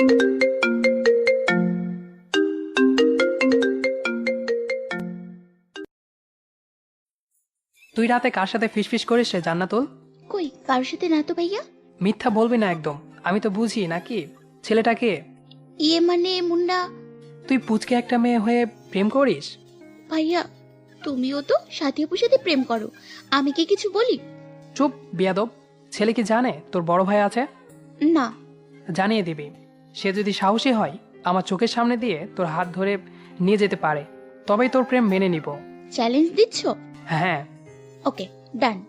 তুই রাতে কার সাথে ফিসফিস করিস রে জান্নাতুল? কই কারোর সাথে না তো ভাইয়া? মিথ্যা বলবি না একদম আমি তো বুঝি নাকি? ছেলেটাকে ইয়ে মানে মুন্না তুই পুচকে একটা মেয়ে হয়ে প্রেম করিস? ভাইয়া তুমিও তো সাথী আপুর সাথে প্রেম করো আমি কি কিছু বলি? চুপ বিয়াদব। ছেলে কি জানে তোর বড় ভাই আছে? না। জানিয়ে দিবি। সে যদি সাহসী হয় আমার চোখের সামনে দিয়ে তোর হাত ধরে নিয়ে যেতে পারে। তবেই তোর প্রেম মেনে নিব। চ্যালেঞ্জ দিচ্ছ? হ্যাঁ। ওকে ডান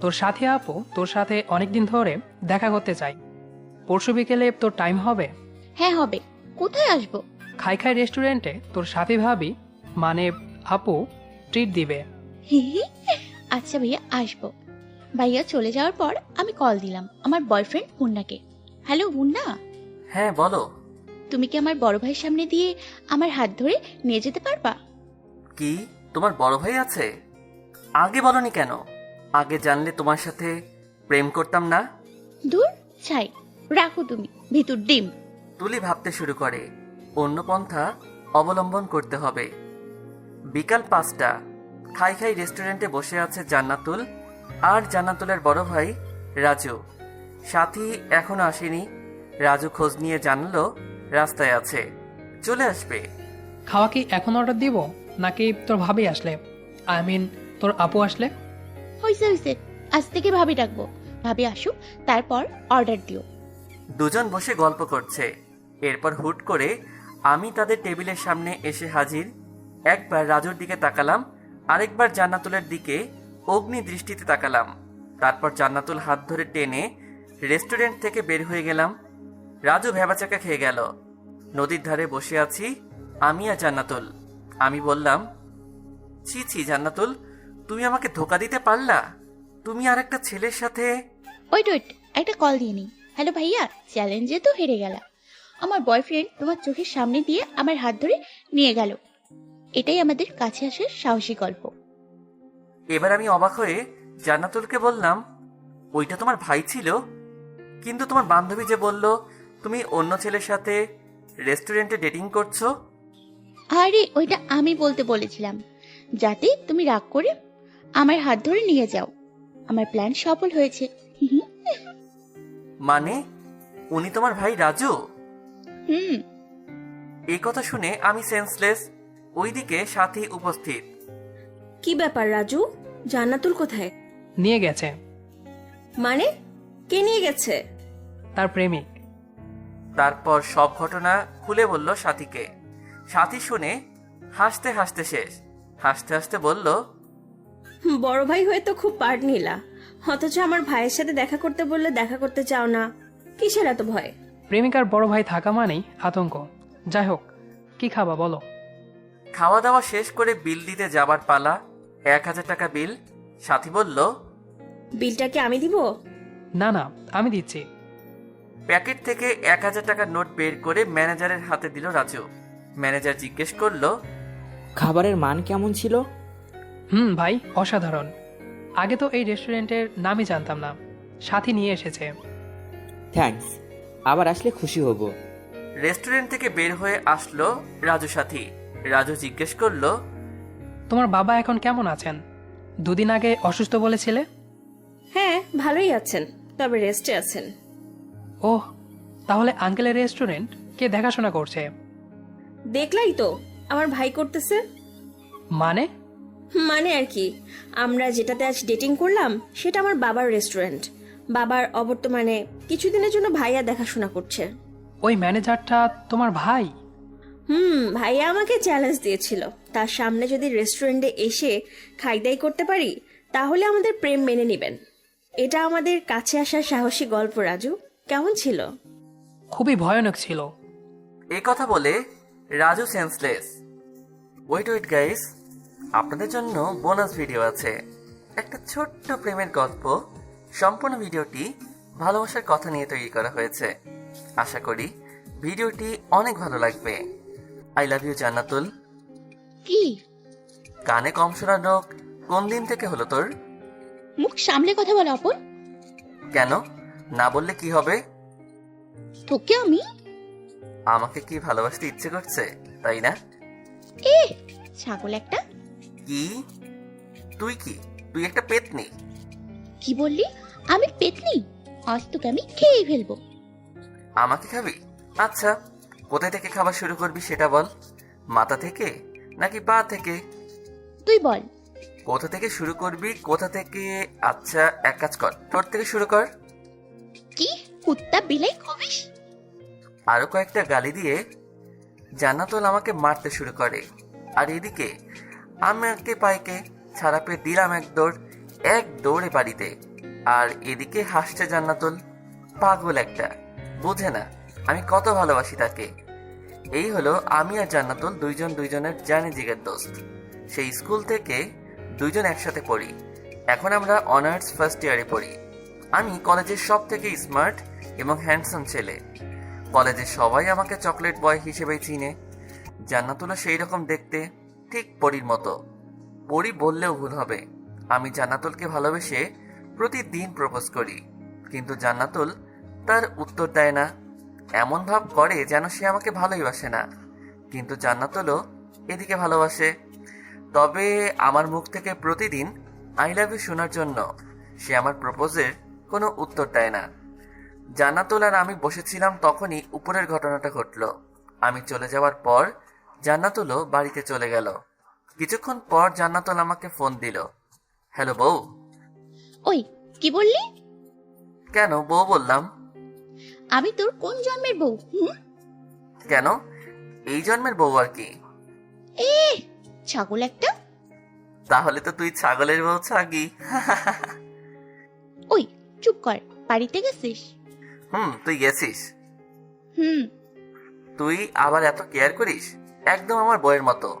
তোর সাথে আপু তোর সাথে অনেকদিন ধরে দেখা করতে চাই পরশু বিকেলে তোর টাইম হবে। হ্যাঁ হবে। কোথায় আসব? খাই খাই রেস্টুরেন্টে তোর সাথে ভাবি মানে আপু ট্রিট দিবে। আচ্ছা ভাইয়া আসব। ভাইয়া চলে যাওয়ার পর আমি কল দিলাম আমার বয়ফ্রেন্ড মুন্নাকে। হ্যালো মুন্না? হ্যাঁ বলো। তুমি কি আমার বড় ভাইয়ের সামনে দিয়ে আমার হাত ধরে নিয়ে যেতে পারবা? কি? তোমার বড় ভাই আছে? আগে বলনি কেন? আগে জানলে তোমার সাথে প্রেম করতাম না? দূর ছাই রাখো তুমি ভিতর ডিম। তুলি ভাবতে শুরু করে অন্য পন্থা অবলম্বন করতে হবে। বিকাল পাঁচটা খাই খাই রেস্টুরেন্টে বসে আছে জান্নাতুল আর জান্নাতুলের বড় ভাই রাজু। সাথী এখনও আসেনি রাজু খোঁজ নিয়ে জানলো রাস্তায় আছে। চলে আসবে। খাওয়া কি এখন অর্ডার দিব? নাকি তোর ভাবি আসলে? আই মিন তোর আপু আসলে? হয়েছে হয়েছে আজ থেকে ভাবি ডাকবো। ভাবি আসুক তারপর অর্ডার দিও। দুজন বসে গল্প করছে। এরপর হুট করে আমি তাদের টেবিলের সামনে এসে হাজির। একবার রাজুর দিকে তাকালাম আরেকবার জান্নাতুলের দিকে অগ্নি দৃষ্টিতে তাকালাম। তারপর জান্নাতুল হাত ধরে টেনে রেস্টুরেন্ট থেকে বের হয়ে গেলাম। রাজু ভেবাচাকা খেয়ে গেল। নদীর ধারে বসে আছি আমি আর জান্নাতুল। আমি বললাম ছি ছি জান্নাতুল তুমি আমাকে ধোকা দিতে পারলা? তুমি আর একটা ছেলের সাথে ওই ওয়েট একটা কল দিয়ে নি হ্যালো ভাইয়া চ্যালেঞ্জে তো হেরে গেলা। আমার বয়ফ্রেন্ড তোমার চোখের সামনে দিয়ে আমার হাত ধরে নিয়ে গেল। এটাই আমাদের কাছে আসার সাহসী গল্প। এবার আমি অবাক হয়ে জান্নাতুলকে বললাম ওইটা তোমার ভাই ছিল? কিন্তু তোমার বান্ধবী যে বলল তুমি অন্য ছেলের সাথে রেস্টুরেন্টে ডেটিং করছ? আরে ওইটা আমি বলতে বলেছিলাম। যাতে তুমি রাগ করে আমার হাত ধরে নিয়ে যাও। আমার প্ল্যান সফল হয়েছে। মানে উনি তোমার ভাই রাজু? হুম। এই কথা শুনে আমি সেন্সলেস ওইদিকে সাথী উপস্থিত। কি ব্যাপার রাজু? জান্নাতুল কোথায়? নিয়ে গেছে। মানে? কে নিয়ে গেছে? তার প্রেমিক। তারপর সব ঘটনা খুলে বলল সাথীকে। সাথী শুনে হাসতে হাসতে শেষ। হাসতে হাসতে বলল বড় ভাই হয়ে তো খুব পার্ট নিলা। অথচ আমার ভাইয়ের সাথে দেখা করতে বললে দেখা করতে চাও না। কিসের এত ভয়? প্রেমিকার বড় ভাই থাকা মানেই আতঙ্ক। যাই হোক কি খাবা বলো? খাওয়া দাওয়া শেষ করে বিল দিতে যাবার পালা এক হাজার টাকা বিল। সাথী বলল বিলটা কি আমি দিব? না না আমি দিচ্ছি। প্যাকেট থেকে এক হাজার টাকার নোট বের করে ম্যানেজারের হাতে দিল রাজু। ম্যানেজার জিজ্ঞেস করল খাবারের মান কেমন ছিল? হুম ভাই অসাধারণ। আগে তো এই রেস্টুরেন্টের নামই জানতাম না। সাথী নিয়ে এসেছে। থ্যাঙ্কস আবার আসলে খুশি হব। রেস্টুরেন্ট থেকে বের হয়ে আসলো রাজু সাথী। রাজু জিজ্ঞেস করল তোমার বাবা এখন কেমন আছেন? দুদিন আগে অসুস্থ বলেছিলে? হ্যাঁ ভালোই আছেন তবে রেস্টে আছেন। ওহ তাহলে আঙ্কেলের রেস্টুরেন্ট কে দেখাশোনা করছে? দেখলাই তো আমার ভাই করতেছে। মানে? মানে আর কি আমরা যেটাতে আজ ডেটিং করলাম সেটা আমার বাবার রেস্টুরেন্ট। বাবার অবর্তমানে কিছুদিনের জন্য ভাইয়া দেখাশোনা করছে। ওই ম্যানেজারটা তোমার ভাই? হুম ভাইয়া আমাকে চ্যালেঞ্জ দিয়েছিল। তার সামনে যদি রেস্টুরেন্টে এসে খাইদাই করতে পারি তাহলে আমাদের প্রেম মেনে নেবেন। এটা আমাদের কাছে আসার সাহসী গল্প রাজু। কেমন ছিল? খুবই ভয়ানক ছিল। এই কথা বলে Raju senseless wait wait guys আপনাদের জন্য বোনাস ভিডিও আছে। একটা ছোট্ট প্রেমের গল্প। সম্পূর্ণ ভিডিওটি ভালোবাসার কথা নিয়ে তৈরি করা হয়েছে। আশা করি ভিডিওটি অনেক ভালো লাগবে। I love you Jannatul. কি? কানে কম শোনার রোগ কোন দিন থেকে হলো তোর? মুখ সামলে কথা বলো অপর। কেন? না বললে কি হবে? তোকে আমি? আমাকে কি ভালোবাসতে ইচ্ছে করছে তাই না? এ ছাগল একটা? কি? তুই কি? তুই একটা পেতনি। কি বললি? আমি পেতনি? আজ তোকে আমি খেয়ে ফেলব। আমাকে খাবি? আচ্ছা কোথায় থেকে খাবার শুরু করবি সেটা বল। মাথা থেকে নাকি পা থেকে? তুই বল। কোথা থেকে শুরু করবি? কোথা থেকে? আচ্ছা এক কাজ কর। তোর থেকে শুরু কর। কি? কুত্তা বিলাই খবিস? আরও কয়েকটা গালি দিয়ে জান্নাতুল আমাকে মারতে শুরু করে। আর এদিকে আমাকে পাইকে ছাড়া পেয়ে দিলাম এক দৌড়, এক দৌড়ে বাড়িতে। আর এদিকে হাসছে জান্নাতুল, পাগল একটা। বুঝে না, আমি কত ভালোবাসি তাকে। এই হলো আমি আর জান্নাতুল দুইজন দুইজনের জানে জিগের দোস্ত। সেই স্কুল থেকে দুইজন একসাথে পড়ি। এখন আমরা অনার্স ফার্স্ট ইয়ারে পড়ি। আমি কলেজের সব থেকে স্মার্ট এবং হ্যান্ডসাম ছেলে। কলেজের সবাই আমাকে চকলেট বয় হিসেবেই চিনে। জান্নাতুলও সেই রকম দেখতে, ঠিক পরীর মতো। পরী বললেও ভুল হবে। আমি জান্নাতুলকে ভালোবেসে প্রতিদিন প্রপোজ করি। কিন্তু জান্নাতুল তার উত্তর দেয় না। এমন ভাব করে যেন সে আমাকে ভালোই বাসে না। কিন্তু জান্নাতুলও এদিকে ভালোবাসে। তবে আমার মুখ থেকে প্রতিদিন আই লাভ ইউ শোনার জন্য সে আমার প্রপোজের কোনো উত্তর দেয় না। জান্নাতুল আর আমি বসেছিলাম তখনই উপরের ঘটনাটা ঘটল। আমি চলে যাওয়ার পর জান্নাতুলও বাড়িতে চলে গেল। কিছুক্ষণ পর জান্নাতুল আমাকে ফোন দিল। হ্যালো বউ। ওই কি বললি? কেন বউ বললাম। আমি তোর কোন জন্মের বউ হুম? কেন? এই জন্মের বউ আর কি? এ ছাগল একটা? তাহলে তো তুই ছাগলের বউ ছাগি। ওই চুপ কর বাড়িতে গেছিস? হুম তুই গেছিস। হুম। তুই আবার এত কেয়ার করিস? একদম আমার বউয়ের মতো।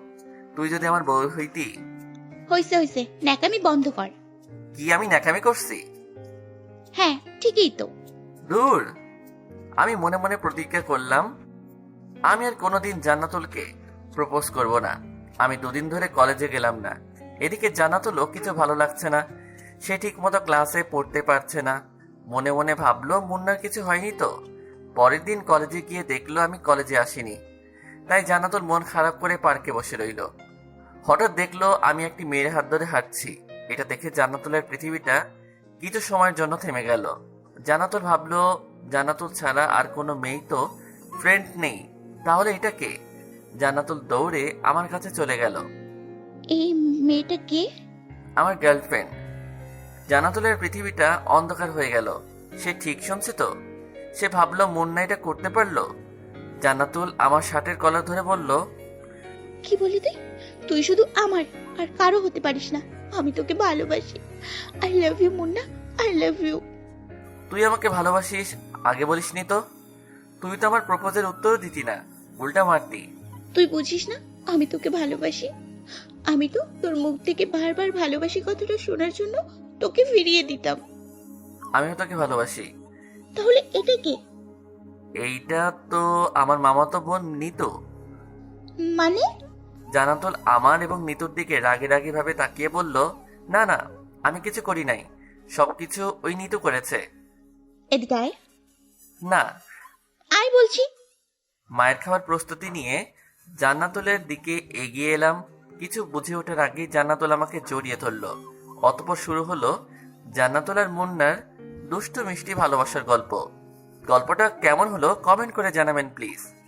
তুই যদি আমার বউ হইতি? হইছে হইছে ন্যাকামি বন্ধ কর। কি আমি ন্যাকামি করছি? হ্যাঁ ঠিকই তো। দূর আমি মনে মনে প্রতিজ্ঞা করলাম আমি আর কোনোদিন জান্নাতুলকে প্রপোজ করব না। আমি দুদিন ধরে কলেজে গেলাম না। এদিকে জান্নাতুলও কিছু ভালো লাগছে না সে ঠিক মতো ক্লাসে পড়তে পারছে না। মনে মনে ভাবলো মুন্নার কিছু হয়নি তো। পরের দিন কলেজে গিয়ে দেখল আমি কলেজে আসিনি। তাই জান্নাতুল মন খারাপ করে পার্কে বসে রইল। হঠাৎ দেখল আমি একটি মেয়ের হাত ধরে হাঁটছি। এটা দেখে জান্নাতুলের পৃথিবীটা কিছু সময়ের জন্য থেমে গেল। জানাতুল ভাবলো জানাতুল ছাড়া আর কোনো মেয়ে তো ফ্রেন্ড নেই। তাহলে এটা কে? জানাতুল দৌড়ে আমার কাছে চলে গেল। এই মেয়েটা কে? আমার গার্লফ্রেন্ড জানাতুলের পৃথিবীটা অন্ধকার হয়ে গেল। সে ঠিক শুনছে তো? সে ভাবলো মুন্না এটা করতে পারল? জান্নাতুল আমার শার্টের কলার ধরে বলল কি বলি তুই? তুই শুধু আমার আর কারও হতে পারিস না। আমি তোকে ভালোবাসি। I love you Munna. I love you তুই আমাকে ভালোবাসিস? আগে বলিসনি তো? তুই তো আমার প্রপোজের উত্তর দিতি না। উল্টা মারতি। তুই বুঝিস না আমি তোকে ভালোবাসি। আমি তো তোর মুখ থেকে বারবার ভালোবাসি কথাটা শোনার জন্য তোকে ফিরিয়ে দিতাম। আমিও তোকে ভালোবাসি। তাহলে এটা কে? এইটা তো আমার মামাতো বোন নিতু। মানে? জানাতল আমার এবং নিতুর দিকে রাগে রাগে ভাবে তাকিয়ে বলল না না আমি কিছু করি নাই। সবকিছু ওই নিতু করেছে। এদিকে আয়। না। আয় বলছি। মায়ের খাওয়ার প্রস্তুতি নিয়ে জান্নাতুলের দিকে এগিয়ে এলাম। কিছু বুঝে ওঠার আগেই জান্নাতুল আমাকে জড়িয়ে ধরল। অতপর শুরু হলো জান্নাতুল আর মুন্নার দুষ্টু মিষ্টি ভালোবাসার গল্প। গল্পটা কেমন হলো কমেন্ট করে জানাবেন, প্লিজ।